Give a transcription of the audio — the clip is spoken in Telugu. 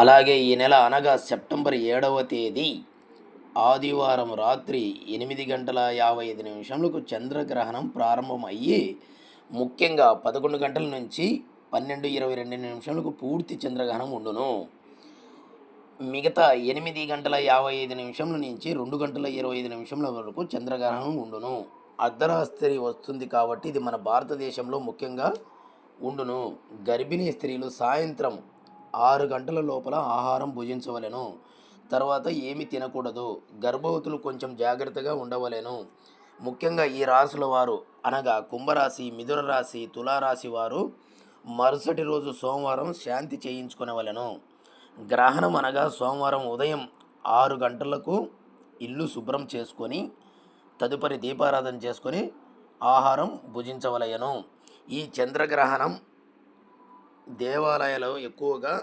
అలాగే ఈ నెల అనగా సెప్టెంబర్ ఏడవ తేదీ ఆదివారం రాత్రి ఎనిమిది గంటల యాభై ఐదు నిమిషంలకు చంద్రగ్రహణం ప్రారంభం అయ్యి ముఖ్యంగా పదకొండు గంటల నుంచి పన్నెండు ఇరవై రెండు నిమిషాలకు పూర్తి చంద్రగ్రహణం ఉండును. మిగతా ఎనిమిది గంటల యాభై ఐదు నిమిషముల నుంచి రెండు గంటల ఇరవై ఐదు నిమిషముల వరకు చంద్రగ్రహణం ఉండును. అర్ధరాత్రి వస్తుంది కాబట్టి ఇది మన భారతదేశంలో ముఖ్యంగా ఉండును. గర్భిణీ స్త్రీలు సాయంత్రం ఆరు గంటల లోపల ఆహారం భుజించవలెను. తర్వాత ఏమి తినకూడదు. గర్భవతులు కొంచెం జాగ్రత్తగా ఉండవలెను. ముఖ్యంగా ఈ రాశుల వారు అనగా కుంభరాశి మిథున రాశి తులారాశి వారు మరుసటి రోజు సోమవారం శాంతి చేయించుకునవలెను. గ్రహణం అనగా సోమవారం ఉదయం ఆరు గంటలకు ఇల్లు శుభ్రం చేసుకొని తదుపరి దీపారాధన చేసుకొని ఆహారం భుజించవలయను ఈ చంద్రగ్రహణం దేవాలయాలు ఎక్కువగా